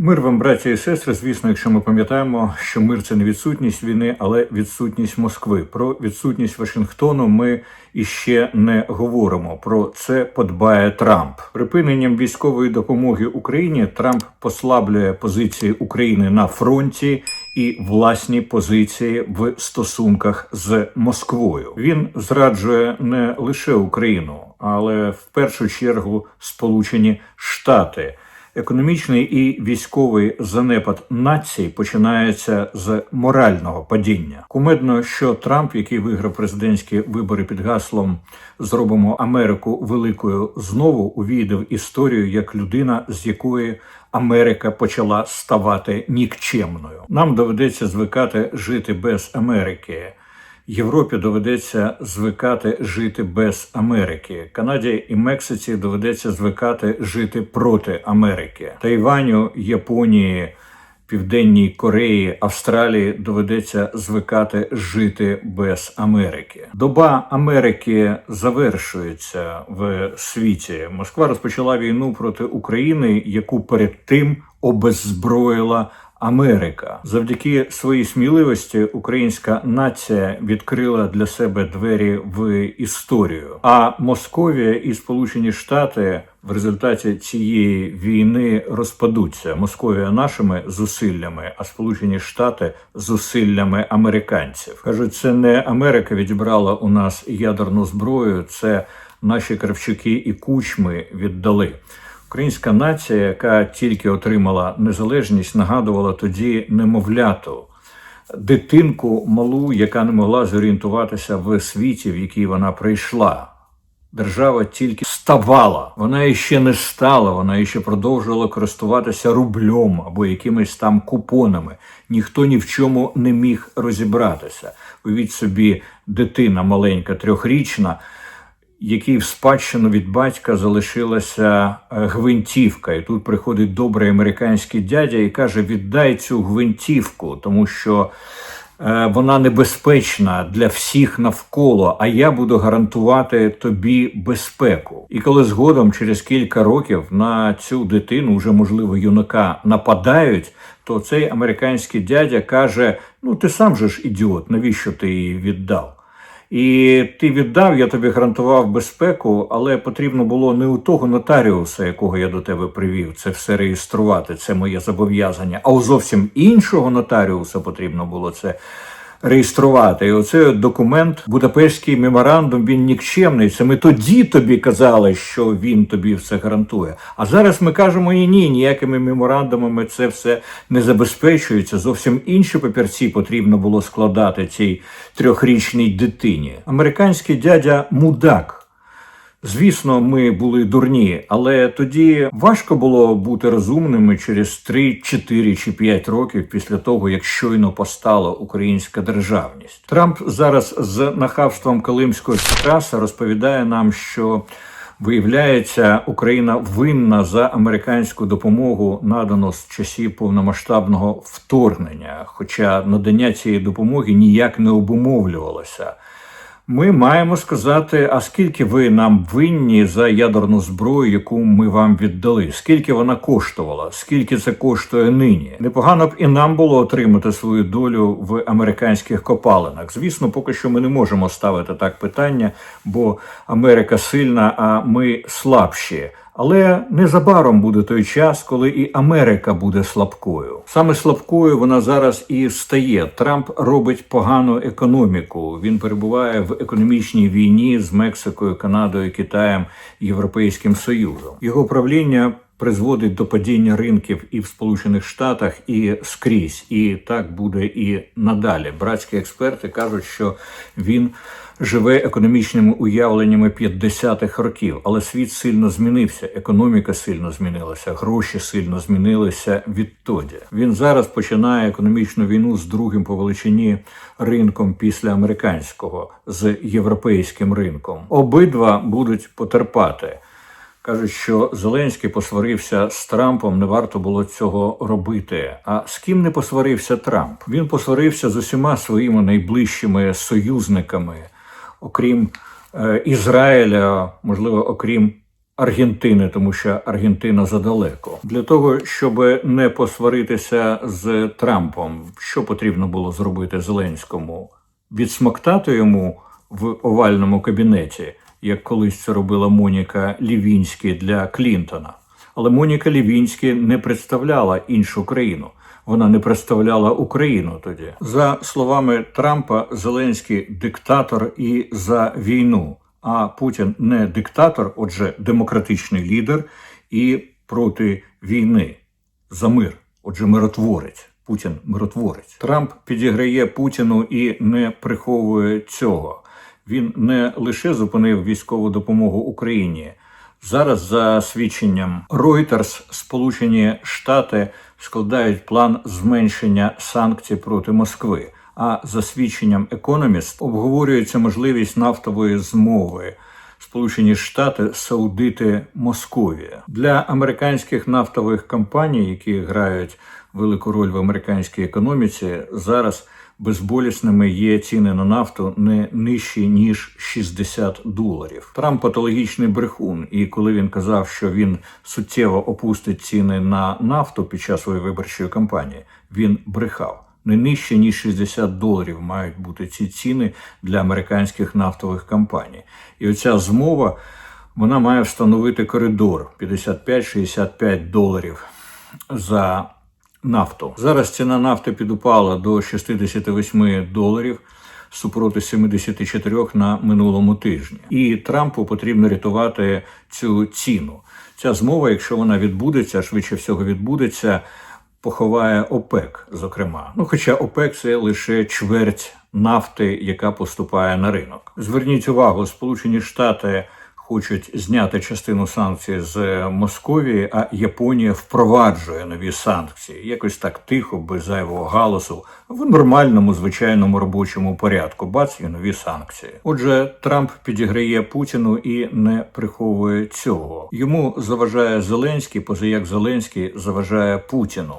Мир вам, браті і сестри. Звісно, якщо ми пам'ятаємо, що мир це не відсутність війни, але відсутність Москви. Про відсутність Вашингтону ми іще не говоримо. Про це подбає Трамп. Припиненням військової допомоги Україні Трамп послаблює позиції України на фронті і власні позиції в стосунках з Москвою. Він зраджує не лише Україну, але в першу чергу Сполучені Штати. Економічний і військовий занепад нації починається з морального падіння. Кумедно, що Трамп, який виграв президентські вибори під гаслом Зробимо Америку великою знову увійде в історію як людина, з якої Америка почала ставати нікчемною. Нам доведеться звикати жити без Америки. Європі доведеться звикати жити без Америки. Канаді і Мексиці доведеться звикати жити проти Америки. Тайваню, Японії, Південній Кореї, Австралії доведеться звикати жити без Америки. Доба Америки завершується в світі. Москва розпочала війну проти України, яку перед тим обеззброїла Америка завдяки своїй сміливості українська нація відкрила для себе двері в історію. А Московія і Сполучені Штати в результаті цієї війни розпадуться. Московія нашими зусиллями, а Сполучені Штати зусиллями американців. кажуть, це не Америка відібрала у нас ядерну зброю, це наші Кравчуки і кучми віддали. Українська нація, яка тільки отримала незалежність, нагадувала тоді немовляту, дитинку малу, яка не могла зорієнтуватися в світі, в який вона прийшла. Держава тільки ставала, вона іще не стала, вона іще продовжувала користуватися рублем або якимись там купонами. Ніхто ні в чому не міг розібратися. Уявіть собі, дитина маленька, трьохрічна якій в спадщину від батька залишилася е, гвинтівка. І тут приходить добрий американський дядя і каже: віддай цю гвинтівку, тому що е, вона небезпечна для всіх навколо, а я буду гарантувати тобі безпеку. І коли згодом, через кілька років, на цю дитину, вже можливо, юнака нападають. То цей американський дядя каже: Ну, ти сам же ж ідіот, навіщо ти її віддав? І ти віддав, я тобі гарантував безпеку, але потрібно було не у того нотаріуса, якого я до тебе привів, це все реєструвати, це моє зобов'язання. А у зовсім іншого нотаріуса потрібно було це реєструвати. І оцей документ, Будапештський меморандум, він нікчемний. Це ми тоді тобі казали, що він тобі все гарантує. А зараз ми кажемо і ні, ніякими меморандумами це все не забезпечується. Зовсім інші папірці потрібно було складати цій трьохрічній дитині. Американський дядя мудак. Звісно, ми були дурні, але тоді важко було бути розумними через 3, 4 чи 5 років після того, як щойно постала українська державність. Трамп зараз з нахабством Калимського траса розповідає нам, що виявляється, Україна винна за американську допомогу, надану з часів повномасштабного вторгнення, хоча надання цієї допомоги ніяк не обумовлювалося. Ми маємо сказати, а скільки ви нам винні за ядерну зброю, яку ми вам віддали? Скільки вона коштувала? Скільки це коштує нині? Непогано б і нам було отримати свою долю в американських копалинах. Звісно, поки що ми не можемо ставити так питання, бо Америка сильна, а ми слабші. Але незабаром буде той час, коли і Америка буде слабкою. Саме слабкою вона зараз і стає. Трамп робить погану економіку. Він перебуває в економічній війні з Мексикою, Канадою, Китаєм, Європейським Союзом. Його правління. Призводить до падіння ринків і в Сполучених Штатах, і скрізь, і так буде і надалі. Братські експерти кажуть, що він живе економічними уявленнями 50-х років, але світ сильно змінився, економіка сильно змінилася, гроші сильно змінилися відтоді. Він зараз починає економічну війну з другим по величині ринком після американського з європейським ринком. Обидва будуть потерпати. Кажуть, що Зеленський посварився з Трампом, не варто було цього робити. А з ким не посварився Трамп? Він посварився з усіма своїми найближчими союзниками, окрім е, Ізраїля, можливо, окрім Аргентини, тому що Аргентина задалеко. Для того, щоб не посваритися з Трампом, що потрібно було зробити Зеленському? Відсмоктати йому в овальному кабінеті, як колись це робила Моніка Лівінський для Клінтона. Але Моніка Лівінський не представляла іншу країну. Вона не представляла Україну тоді. За словами Трампа, Зеленський диктатор і за війну. А Путін не диктатор, отже, демократичний лідер і проти війни за мир. Отже, миротворець. Путін миротворець. Трамп підіграє Путіну і не приховує цього. Він не лише зупинив військову допомогу Україні. Зараз, за свідченням Reuters, Сполучені Штати складають план зменшення санкцій проти Москви. А за свідченням Economist обговорюється можливість нафтової змови. Сполучені Штати, Саудити, Московія для американських нафтових компаній, які грають велику роль в американській економіці, зараз безболісними є ціни на нафту не нижчі ніж 60 доларів. Трамп патологічний брехун, і коли він казав, що він суттєво опустить ціни на нафту під час своєї виборчої кампанії, він брехав. Не нижче ніж 60 доларів мають бути ці ціни для американських нафтових компаній. І оця змова вона має встановити коридор 55-65 доларів за нафту. Зараз ціна нафти підупала до 68 доларів супроти 74 на минулому тижні. І Трампу потрібно рятувати цю ціну. Ця змова, якщо вона відбудеться, швидше всього відбудеться, поховає ОПЕК, зокрема. Ну, хоча ОПЕК це лише чверть нафти, яка поступає на ринок. Зверніть увагу, Сполучені Штати хочуть зняти частину санкцій з Московії, а Японія впроваджує нові санкції. Якось так тихо, без зайвого галасу, в нормальному звичайному робочому порядку. Бац і нові санкції. Отже, Трамп підіграє Путіну і не приховує цього. Йому заважає Зеленський, позаяк Зеленський заважає Путіну.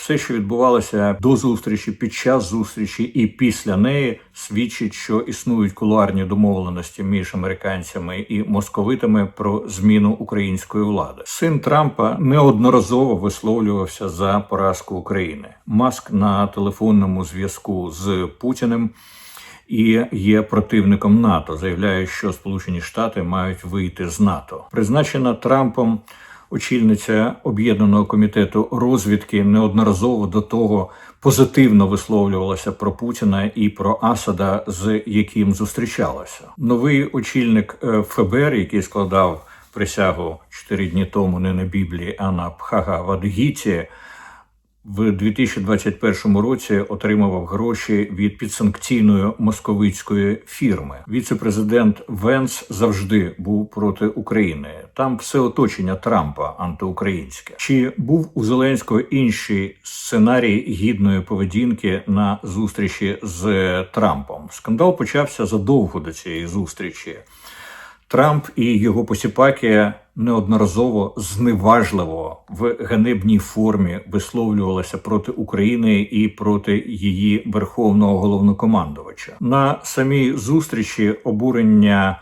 Все, що відбувалося до зустрічі, під час зустрічі і після неї, свідчить, що існують кулуарні домовленості між американцями і московитами про зміну української влади. Син Трампа неодноразово висловлювався за поразку України. Маск на телефонному зв'язку з Путіним. І є противником НАТО, заявляє, що Сполучені Штати мають вийти з НАТО. Призначена Трампом очільниця об'єднаного комітету розвідки неодноразово до того позитивно висловлювалася про Путіна і про Асада, з яким зустрічалася. Новий очільник е, ФБР, який складав присягу чотири дні тому не на Біблії, а на Пхагавадгіті, в 2021 році отримував гроші від підсанкційної московицької фірми. Віце-президент Венс завжди був проти України. Там все оточення Трампа антиукраїнське. Чи був у Зеленського інший сценарій гідної поведінки на зустрічі з Трампом? Скандал почався задовго до цієї зустрічі. Трамп і його посіпаки неодноразово зневажливо в ганебній формі висловлювалися проти України і проти її верховного головнокомандувача. На самій зустрічі обурення.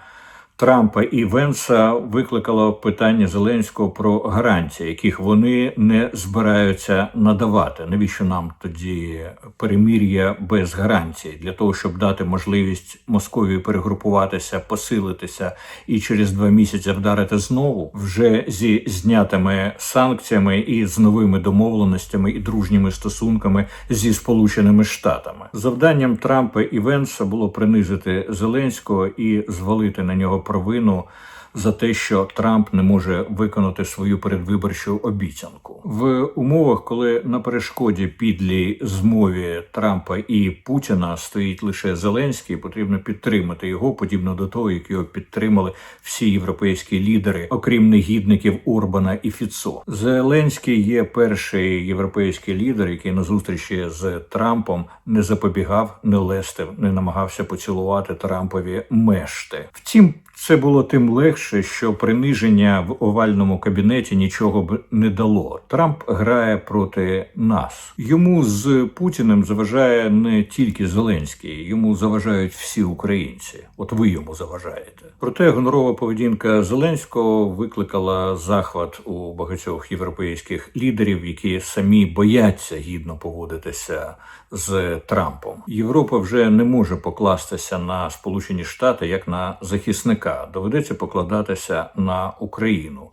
Трампа і Венса викликало питання Зеленського про гарантії, яких вони не збираються надавати. Навіщо нам тоді перемір'я без гарантій для того, щоб дати можливість Московії перегрупуватися, посилитися і через два місяці вдарити знову вже зі знятими санкціями і з новими домовленостями і дружніми стосунками зі Сполученими Штатами? Завданням Трампа і Венса було принизити Зеленського і звалити на нього провину за те, що Трамп не може виконати свою передвиборчу обіцянку в умовах, коли на перешкоді підлій змові Трампа і Путіна стоїть лише Зеленський, потрібно підтримати його, подібно до того, як його підтримали всі європейські лідери, окрім негідників Орбана і Фіцо. Зеленський є перший європейський лідер, який на зустрічі з Трампом не запобігав, не лестив, не намагався поцілувати Трампові мешти. Втім, це було тим легше перше, що приниження в овальному кабінеті нічого б не дало. Трамп грає проти нас. Йому з Путіним заважає не тільки Зеленський, йому заважають всі українці. От ви йому заважаєте. Проте гонорова поведінка Зеленського викликала захват у багатьох європейських лідерів, які самі бояться гідно поводитися з Трампом. Європа вже не може покластися на Сполучені Штати як на захисника. Доведеться покладатися на Україну.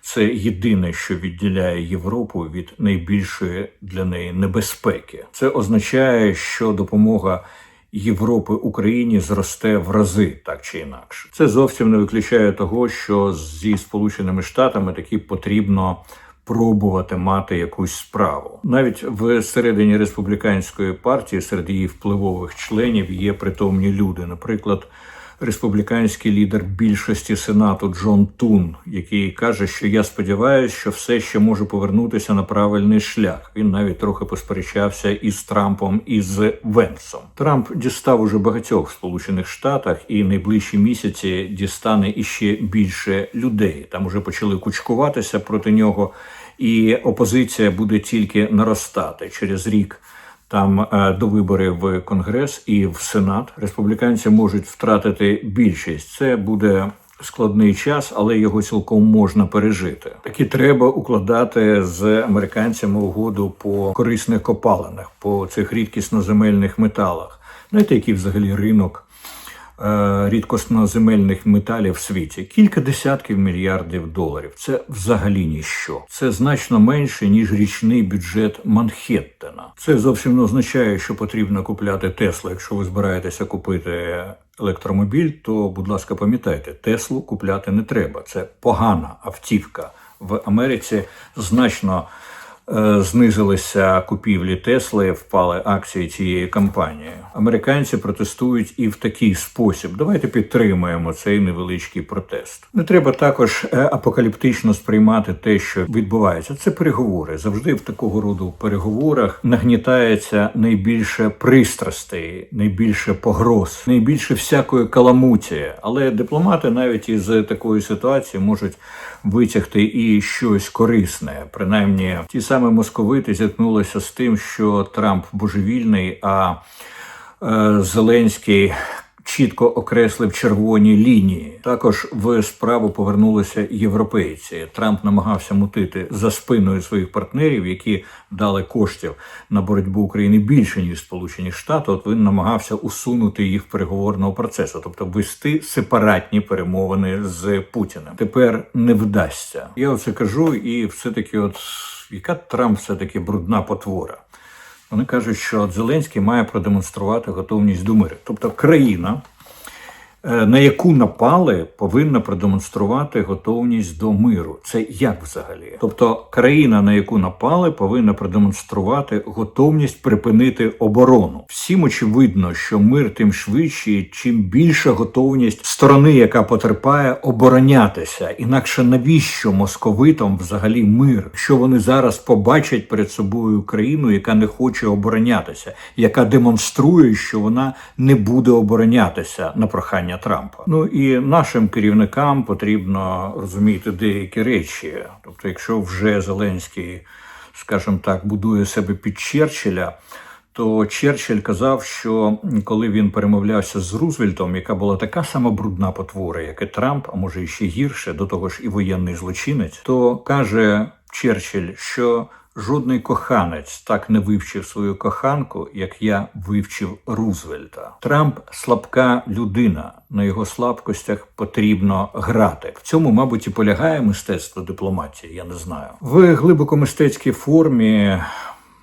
Це єдине, що відділяє Європу від найбільшої для неї небезпеки. Це означає, що допомога Європи Україні зросте в рази, так чи інакше. Це зовсім не виключає того, що зі Сполученими Штатами таки потрібно пробувати мати якусь справу. Навіть в середині республіканської партії серед її впливових членів є притомні люди, наприклад. Республіканський лідер більшості сенату Джон Тун, який каже, що я сподіваюся, що все ще може повернутися на правильний шлях. Він навіть трохи посперечався із Трампом і з Венсом. Трамп дістав уже багатьох в Сполучених Штатах, і найближчі місяці дістане іще більше людей. Там уже почали кучкуватися проти нього, і опозиція буде тільки наростати через рік. Там е, до виборів в Конгрес і в Сенат республіканці можуть втратити більшість. Це буде складний час, але його цілком можна пережити. Такі треба укладати з американцями угоду по корисних копалинах, по цих рідкісноземельних металах. Знаєте, який взагалі ринок рідкосноземельних металів в світі? Кілька десятків мільярдів доларів. Це взагалі ніщо. Це значно менше ніж річний бюджет Манхеттена. Це зовсім не означає, що потрібно купляти Теслу. Якщо ви збираєтеся купити електромобіль, то, будь ласка, пам'ятайте, Теслу купляти не треба. Це погана автівка в Америці. Значно е, знизилися купівлі Тесли, впали акції цієї компанії. Американці протестують і в такий спосіб. Давайте підтримаємо цей невеличкий протест. Не треба також е, апокаліптично сприймати те, що відбувається. Це переговори. Завжди в такого роду переговорах нагнітається найбільше пристрастей, найбільше погроз, найбільше всякої каламуті. Але дипломати навіть із такої ситуації можуть витягти і щось корисне. Принаймні, ті самі московити зіткнулися з тим, що Трамп божевільний, а е, Зеленський. Чітко окреслив червоні лінії. Також в справу повернулися європейці. Трамп намагався мутити за спиною своїх партнерів, які дали коштів на боротьбу України більше ніж Сполучені Штати. От він намагався усунути їх переговорного процесу, тобто вести сепаратні перемовини з Путіним. Тепер не вдасться. Я оце кажу, і все таки, от яка Трамп все таки брудна потвора. Вони кажуть, що Зеленський має продемонструвати готовність до миру. Тобто країна, на яку напали, повинна продемонструвати готовність до миру. Це як взагалі? Тобто країна, на яку напали, повинна продемонструвати готовність припинити оборону. Всім очевидно, що мир тим швидше, чим більша готовність сторони, яка потерпає, оборонятися. Інакше навіщо московитам взагалі мир? Що вони зараз побачать перед собою країну, яка не хоче оборонятися, яка демонструє, що вона не буде оборонятися на прохання Трампа. Ну і нашим керівникам потрібно розуміти деякі речі. Тобто, якщо вже Зеленський, скажімо так, будує себе під Черчилля, то Черчилль казав, що коли він перемовлявся з Рузвельтом, яка була така сама брудна потвора, як і Трамп, а може ще гірше, до того ж і воєнний злочинець, то каже Черчилль, що жодний коханець так не вивчив свою коханку, як я вивчив Рузвельта. Трамп слабка людина. На його слабкостях потрібно грати. В цьому, мабуть, і полягає мистецтво дипломатії. Я не знаю. В глибоко мистецькій формі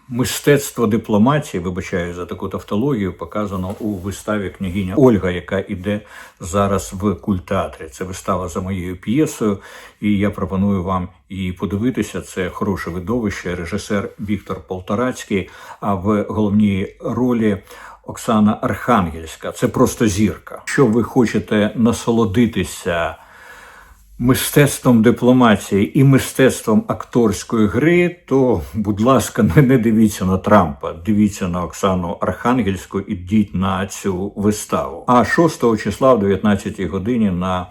Мистецтво дипломатії, вибачаю за таку тавтологію, показано у виставі княгиня Ольга, яка іде зараз в культеатрі. Це вистава за моєю п'єсою, і я пропоную вам її подивитися. Це хороше видовище, режисер Віктор Полторацький. А в головній ролі Оксана Архангельська. Це просто зірка. Що ви хочете насолодитися? Мистецтвом дипломатії і мистецтвом акторської гри, то, будь ласка, не дивіться на Трампа, дивіться на Оксану Архангельську, ідіть на цю виставу. А 6 числа в 19 годині на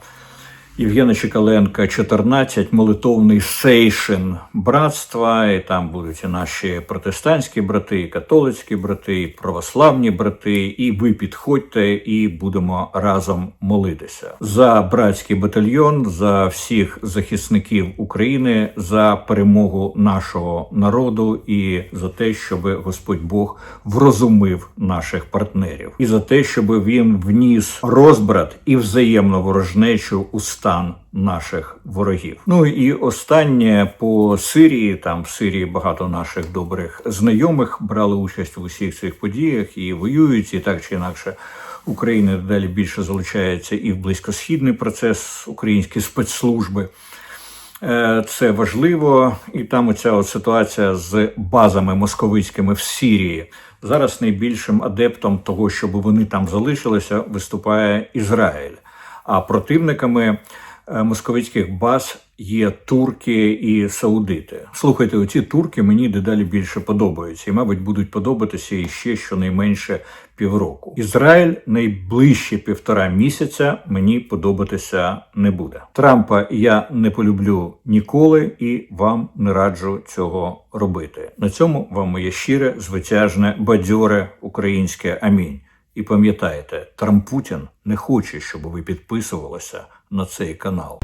Євгена Чекаленка 14, молитовний сейшин братства, і там будуть і наші протестантські брати, і католицькі брати, і православні брати. І ви підходьте, і будемо разом молитися за братський батальйон, за всіх захисників України, за перемогу нашого народу і за те, щоб Господь Бог врозумив наших партнерів, і за те, щоб він вніс розбрат і взаємну ворожнечу у стан наших ворогів. Ну і останнє по Сирії. Там в Сирії багато наших добрих знайомих брали участь в усіх цих подіях і воюють, і так чи інакше. Україна дедалі більше залучається і в близькосхідний процес українські спецслужби. Е, Це важливо, і там оця от ситуація з базами московицькими в Сирії. Зараз найбільшим адептом того, щоб вони там залишилися, виступає Ізраїль. А противниками е, московицьких баз є турки і саудити. Слухайте, оці турки мені дедалі більше подобаються, і, мабуть, будуть подобатися іще щонайменше півроку. Ізраїль найближчі півтора місяця мені подобатися не буде. Трампа я не полюблю ніколи і вам не раджу цього робити. На цьому вам моє щире, звитяжне, бадьоре українське амінь. І пам'ятайте, Трампутін не хоче, щоб ви підписувалися на цей канал.